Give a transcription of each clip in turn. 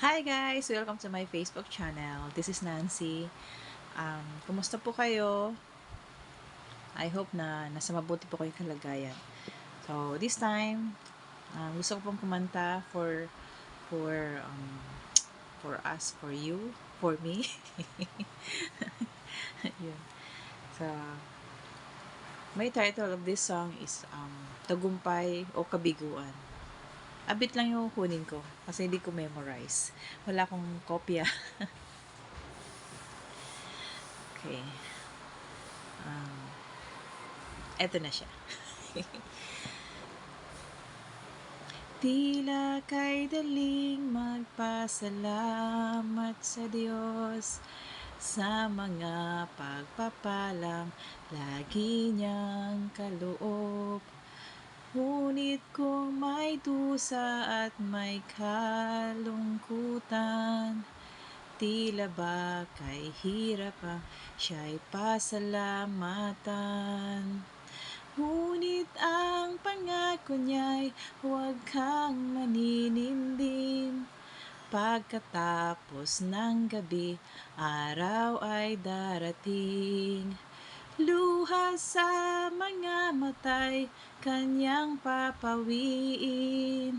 Hi guys! Welcome to my Facebook channel. This is Nancy. Um, kumusta po kayo? I hope na nasa mabuti po kayong kalagayan. So, this time, um, gusto ko pong kumanta for for um, for us, for you, for me. Yun. So, my title of this song is um, Tagumpay o Kabiguan. Abit lang yung kunin ko kasi hindi ko memorize. Wala akong kopya. okay. Um, eto na siya. Tila kay daling magpasalamat sa Diyos sa mga pagpapalang lagi niyang kaloob. Ngunit kung may dusa at may kalungkutan, tila ba kay hirap ang siya'y pasalamatan. Ngunit ang pangako niya'y huwag kang maninimdim. Pagkatapos ng gabi, araw ay darating. Luha sa mga matay, kanyang papawiin.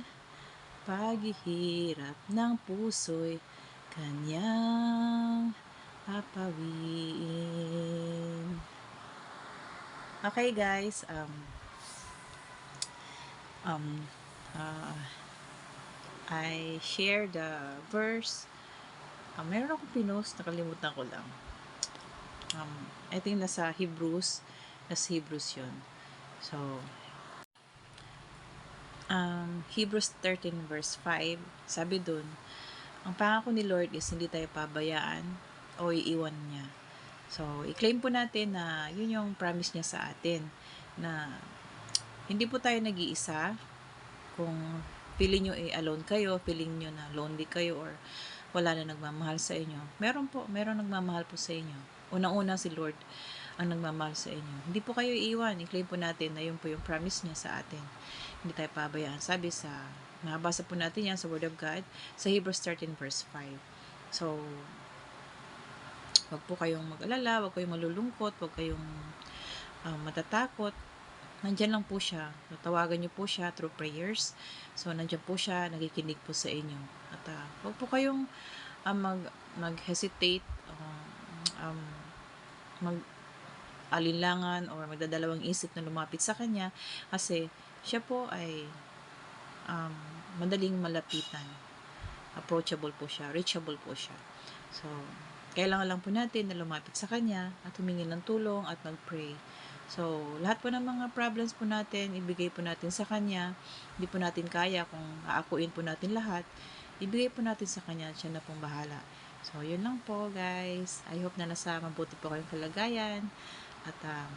Paghihirap ng puso'y kanyang papawiin. Okay guys, um, um, uh, I share the verse. Uh, meron akong pinost, nakalimutan ko lang. Um, I think nasa Hebrews, nasa Hebrews yun. So, um, Hebrews 13 verse 5, sabi dun, ang pangako ni Lord is hindi tayo pabayaan o iiwan niya. So, i-claim po natin na yun yung promise niya sa atin na hindi po tayo nag-iisa kung feeling nyo eh, alone kayo, feeling nyo na lonely kayo or wala na nagmamahal sa inyo. Meron po, meron nagmamahal po sa inyo. Unang-una si Lord ang nagmamahal sa inyo. Hindi po kayo iiwan. I-claim po natin na yun po yung promise niya sa atin. Hindi tayo pabayaan. Sabi sa, nabasa po natin yan sa Word of God, sa Hebrews 13 verse 5. So, wag po kayong mag-alala, wag kayong malulungkot, wag kayong um, matatakot. Nandyan lang po siya. Tawagan niyo po siya through prayers. So, nandyan po siya, nakikinig po sa inyo. At uh, wag po kayong um, mag, mag-hesitate, um, um, mag alinlangan or magdadalawang isip na lumapit sa kanya kasi siya po ay um, madaling malapitan. Approachable po siya, reachable po siya. So, kailangan lang po natin na lumapit sa kanya at humingi ng tulong at mag-pray. So, lahat po ng mga problems po natin, ibigay po natin sa kanya. Hindi po natin kaya kung aakuin po natin lahat. Ibigay po natin sa kanya, siya na pong bahala. So, yun lang po guys. I hope na nasa mabuti po kayong kalagayan. At um,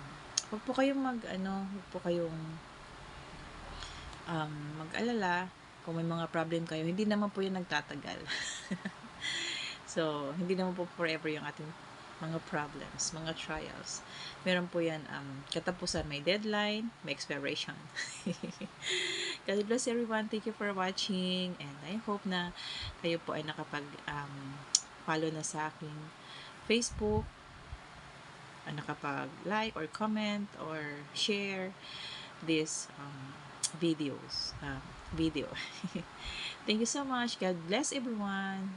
huwag po kayong mag, ano, huwag po kayong um, mag-alala kung may mga problem kayo. Hindi naman po yun nagtatagal. so, hindi naman po forever yung ating mga problems, mga trials. Meron po yan, um, katapusan, may deadline, may expiration. God bless everyone. Thank you for watching. And I hope na kayo po ay nakapag um, follow na sa aking Facebook, nakapag-like or comment or share this um, videos, uh, video. Thank you so much. God bless everyone.